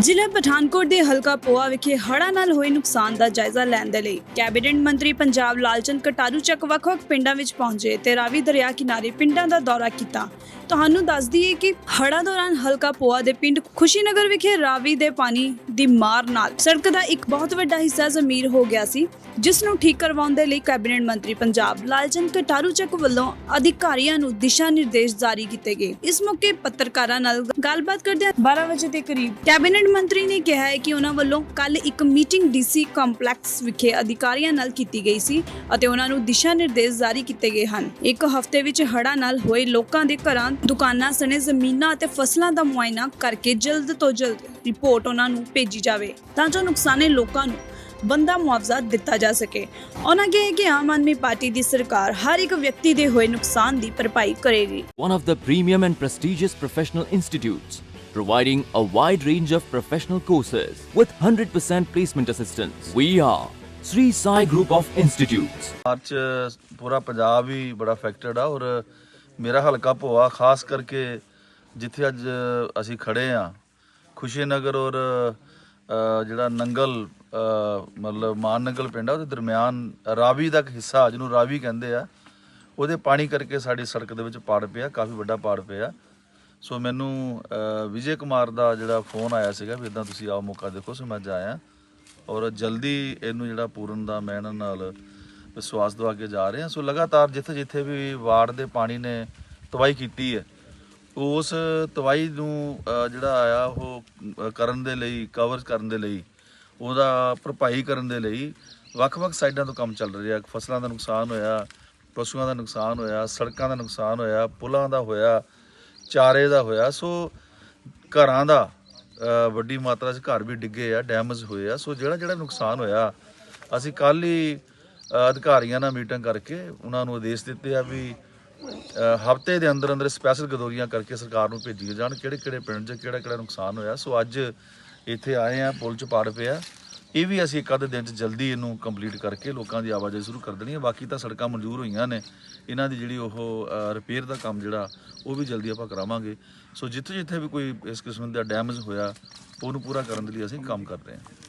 ਜ਼ਿਲ੍ਹਾ ਪਠਾਨਕੋਟ ਦੇ ਹਲਕਾ ਪੋਆ ਵਿਖੇ ਹੜ੍ਹਾਂ ਨਾਲ ਹੋਏ ਨੁਕਸਾਨ ਦਾ ਜਾਇਜ਼ਾ ਲੈਣ ਦੇ ਲਈ ਕੈਬਨਿਟ ਮੰਤਰੀ ਪੰਜਾਬ ਲਾਲਚੰਦ ਕਟਾਰੂ ਚੱਕ ਵੱਖ-ਵੱਖ ਪਿੰਡਾਂ ਵਿੱਚ ਪਹੁੰਚੇ ਤੇ ਰਾਵੀ ਦਰਿਆ ਕਿਨਾਰੇ ਪਿੰਡਾਂ ਦਾ ਦੌਰਾ ਕੀਤਾ। ਤੁਹਾਨੂੰ ਦੱਸ ਦਈਏ ਕਿ ਹੜ੍ਹਾਂ ਦੌਰਾਨ ਹਲਕਾ ਪੋਆ ਦੇ ਪਿੰਡ ਖੁਸ਼ੀਨਗਰ ਵਿਖੇ ਰਾਵੀ ਦੇ ਪਾਣੀ ਦੀ ਮਾਰ ਨਾਲ ਸੜਕ ਦਾ ਇੱਕ ਬਹੁਤ ਵੱਡਾ ਹਿੱਸਾ ਜ਼ਮੀਰ ਹੋ ਗਿਆ ਸੀ, ਜਿਸ ਨੂੰ ਠੀਕ ਕਰਵਾਉਣ ਦੇ ਲਈ ਕੈਬਨਿਟ ਮੰਤਰੀ ਪੰਜਾਬ ਲਾਲਚੰਦ ਕਟਾਰੂ ਚੱਕ ਵੱਲੋਂ ਅਧਿਕਾਰੀਆਂ ਨੂੰ ਦਿਸ਼ਾ ਨਿਰਦੇਸ਼ ਜਾਰੀ ਕੀਤੇ ਗਏ। ਇਸ ਮੌਕੇ ਪੱਤਰਕਾਰਾਂ ਨਾਲ ਗੱਲਬਾਤ ਕਰਦਿਆਂ 12 ਵਜੇ ਦੇ ਕਰੀਬ ਕੈਬਨਿਟ ਮੰਤਰੀ ਨੇ ਕਿਹਾ ਹੈ ਕਿ ਉਹਨਾਂ ਵੱਲੋਂ ਕੱਲ ਇੱਕ ਮੀਟਿੰਗ ਡੀਸੀ ਕੰਪਲੈਕਸ ਵਿਖੇ ਅਧਿਕਾਰੀਆਂ ਨਾਲ ਕੀਤੀ ਗਈ ਸੀ ਅਤੇ ਉਹਨਾਂ ਨੂੰ ਦਿਸ਼ਾ ਨਿਰਦੇਸ਼ ਜਾਰੀ ਕੀਤੇ ਗਏ ਹਨ। ਇੱਕ ਹਫ਼ਤੇ ਵਿੱਚ ਹੜ੍ਹਾਂ ਨਾਲ ਹੋਏ ਲੋਕਾਂ ਦੇ ਘਰਾਂ ਦੁਕਾਨਾਂ ਸਣੇ ਜ਼ਮੀਨਾਂ ਅਤੇ ਫਸਲਾਂ ਦਾ ਮੁਆਇਨਾ ਕਰਕੇ ਜਲਦ ਤੋਂ ਜਲਦ ਰਿਪੋਰਟ ਉਹਨਾਂ ਨੂੰ ਭੇਜੀ ਜਾਵੇ ਤਾਂ ਜੋ ਨੁਕਸਾਨੇ ਲੋਕਾਂ ਨੂੰ ਬੰਦਾ ਮੁਆਵਜ਼ਾ ਦਿੱਤਾ ਜਾ ਸਕੇ। ਉਹਨਾਂ ਕਿਹਾ ਕਿ ਆਮ ਆਦਮੀ ਪਾਰਟੀ ਦੀ ਸਰਕਾਰ ਹਰ ਇੱਕ ਵਿਅਕਤੀ ਦੇ ਹੋਏ ਨੁਕਸਾਨ ਦੀ ਭਰਪਾਈ ਕਰੇਗੀ। One of the premium and prestigious professional institutes, providing a wide range of professional courses with 100% placement assistance. We are Sri Sai Group of Institutes. ਅੱਜ ਪੂਰਾ ਪੰਜਾਬ ਹੀ ਬੜਾ ਅਫੈਕਟਡ ਆ ਔਰ ਮੇਰਾ ਹਲਕਾ ਭੋਆ ਖਾਸ ਕਰਕੇ ਜਿੱਥੇ ਅੱਜ ਅਸੀਂ ਖੜੇ ਆ ਖੁਸ਼ੀਨਗਰ ਔਰ ਅ, ਜਿਹੜਾ ਨੰਗਲ ਅ, ਮਤਲਬ ਮਾਨ ਨੰਗਲ ਪਿੰਡ ਆ ਉਹਦੇ ਦਰਮਿਆਨ ਰਾਵੀ ਦਾ ਇੱਕ ਹਿੱਸਾ ਜਿਹਨੂੰ ਰਾਵੀ ਕਹਿੰਦੇ ਆ ਉਹਦੇ ਪਾਣੀ ਕਰਕੇ ਸਾਡੀ ਸੜਕ ਦੇ ਵਿੱਚ ਪਾੜ ਪਿਆ ਕਾਫੀ ਵੱਡਾ ਪਾੜ ਪਿਆ ਸੋ ਮੈਨੂੰ ਵਿਜੇ ਕੁਮਾਰ ਦਾ ਜਿਹੜਾ ਫੋਨ ਆਇਆ ਸੀਗਾ ਵੀ ਇਦਾਂ ਤੁਸੀਂ ਆਓ ਮੌਕਾ ਦੇਖੋ, ਸੋ ਮੈਂ ਜਾਇਆ ਔਰ ਜਲਦੀ ਇਹਨੂੰ ਜਿਹੜਾ ਪੂਰਨ ਦਾ ਮੈਂ ਇਹਨਾਂ ਨਾਲ ਵਿਸ਼ਵਾਸ ਦਵਾ ਕੇ ਜਾ ਰਹੇ। ਹਾਂ ਸੋ ਲਗਾਤਾਰ ਜਿੱਥੇ ਜਿੱਥੇ ਵੀ ਵਾਰਡ ਦੇ ਪਾਣੀ ਨੇ ਤਬਾਹੀ ਕੀਤੀ ਹੈ, ਉਸ ਤਬਾਹੀ ਨੂੰ ਜਿਹੜਾ ਆਇਆ ਉਹ ਕਰਨ ਦੇ ਲਈ ਕਵਰ ਕਰਨ ਦੇ ਲਈ, ਉਹਦਾ ਭਰਪਾਈ ਕਰਨ ਦੇ ਲਈ ਵੱਖ-ਵੱਖ ਸਾਈਡਾਂ ਤੋਂ ਕੰਮ ਚੱਲ ਰਿਹਾ। ਫਸਲਾਂ ਦਾ ਨੁਕਸਾਨ ਹੋਇਆ, ਪਸ਼ੂਆਂ ਦਾ ਨੁਕਸਾਨ ਹੋਇਆ, ਸੜਕਾਂ ਦਾ ਨੁਕਸਾਨ ਹੋਇਆ, ਪੁਲਾਂ ਦਾ ਹੋਇਆ ਚਾਰੇ ਦਾ ਹੋਇਆ, ਸੋ ਘਰਾਂ ਦਾ ਵੱਡੀ ਮਾਤਰਾ 'ਚ ਘਰ ਵੀ ਡਿੱਗੇ ਆ ਡੈਮੇਜ ਹੋਏ ਆ, ਸੋ ਜਿਹੜਾ ਜਿਹੜਾ ਨੁਕਸਾਨ ਹੋਇਆ, ਅਸੀਂ ਕੱਲ ਹੀ ਅਧਿਕਾਰੀਆਂ ਨਾਲ ਮੀਟਿੰਗ ਕਰਕੇ ਉਹਨਾਂ ਨੂੰ ਆਦੇਸ਼ ਦਿੱਤੇ ਆ ਵੀ ਹਫ਼ਤੇ ਦੇ ਅੰਦਰ ਅੰਦਰ ਸਪੈਸ਼ਲ ਗਦੋਰੀਆਂ ਕਰਕੇ ਸਰਕਾਰ ਨੂੰ ਭੇਜੀਆਂ ਜਾਣ ਕਿਹੜੇ ਕਿਹੜੇ ਪਿੰਡ 'ਚ ਕਿਹੜਾ ਕਿਹੜਾ ਨੁਕਸਾਨ ਹੋਇਆ, ਸੋ ਅੱਜ ਇੱਥੇ ਆਏ ਆ, ਪੁਲ 'ਚ ਪਾੜ ਪਿਆ ਇਹ ਵੀ ਅਸੀਂ ਇੱਕ ਅੱਧੇ ਦਿਨ 'ਚ ਜਲਦੀ ਇਹਨੂੰ ਕੰਪਲੀਟ ਕਰਕੇ ਲੋਕਾਂ ਦੀ ਆਵਾਜਾਈ ਸ਼ੁਰੂ ਕਰ ਦੇਣੀ ਹੈ। ਬਾਕੀ ਤਾਂ ਸੜਕਾਂ ਮਨਜ਼ੂਰ ਹੋਈਆਂ ਨੇ। ਇਹਨਾਂ ਦੀ ਜਿਹੜੀ ਉਹ ਰਿਪੇਅਰ ਦਾ ਕੰਮ ਜਿਹੜਾ, ਉਹ ਵੀ ਜਲਦੀ ਆਪਾਂ ਕਰਾਵਾਂਗੇ। ਸੋ ਜਿੱਥੇ ਜਿੱਥੇ ਵੀ ਕੋਈ ਇਸ ਕਿਸਮ ਦਾ ਡੈਮੇਜ ਹੋਇਆ, ਉਹਨੂੰ ਪੂਰਾ ਕਰਨ ਦੇ ਲਈ ਅਸੀਂ ਕੰਮ ਕਰ ਰਹੇ ਹਾਂ।